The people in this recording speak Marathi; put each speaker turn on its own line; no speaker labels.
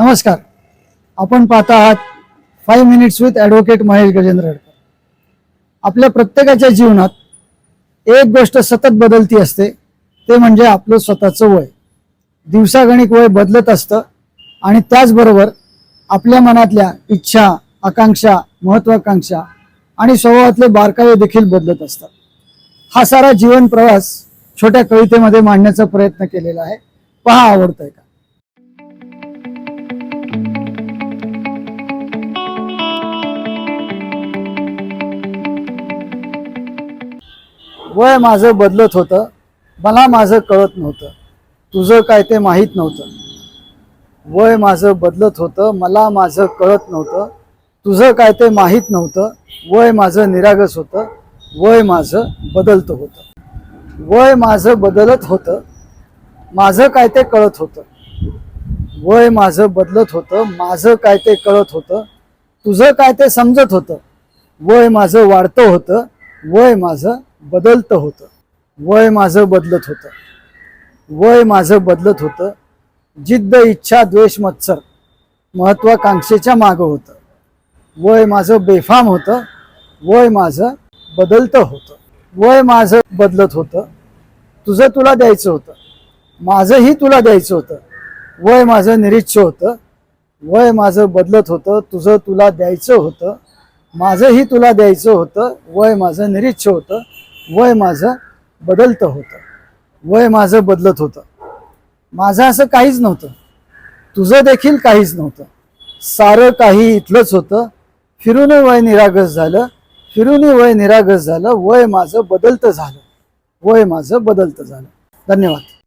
नमस्कार. आपण पाहत आहात five minutes with advocate Mahesh Gajendra Hadkar. आपल्या प्रत्येकाच्या जीवनात एक गोष्ट सतत बदलती असते ते म्हणजे आपलं स्वतःचं वय. दिवसागणिक वय बदलत असतं आणि त्याचबरोबर आपल्या मनातल्या इच्छा आकांक्षा महत्वाकांक्षा आणि स्वभावातले बारकावे देखील बदलत असतात. हा सारा जीवन प्रवास छोट्या कवितेमध्ये मांडण्याचा प्रयत्न केलेला आहे. पहा आवडतंय का? वय माझं बदलत होतं. मला माझं कळत नव्हतं. तुझं काय ते माहीत नव्हतं. वय माझं बदलत होतं. मला माझं कळत नव्हतं. तुझं काय ते माहीत नव्हतं. वय माझं निरागस होतं. वय माझं बदलतं होतं. वय माझं बदलत होतं. माझं काय ते कळत होतं. वय माझं बदलत होतं. माझं काय ते कळत होतं. तुझं काय ते समजत होतं. वय माझं वाढतं होतं. वय माझं बदलतं होतं. वय माझं बदलत होतं. वय माझं बदलत होतं. जिद्द इच्छा द्वेष मत्सर महत्वाकांक्षेच्या मागं होतं. वय माझं बेफाम होतं. वय माझं बदलतं होतं. वय माझं बदलत होतं. तुझं तुला द्यायचं होतं. माझंही तुला द्यायचं होतं. वय माझं निरीच्छ होतं. वय माझं बदलत होतं. तुझं तुला द्यायचं होतं. माझंही तुला द्यायचं होतं. वय माझं निरीच्छ होतं. वय माझं बदलतं होतं. वय माझं बदलत होतं. माझं असं काहीच नव्हतं. तुझं देखील काहीच नव्हतं. सारं काही इथलंच होतं. फिरून वय निरागस झालं. फिरून वय निरागस झालं. वय माझं बदलतं झालं. वय माझं बदलतं झालं. धन्यवाद.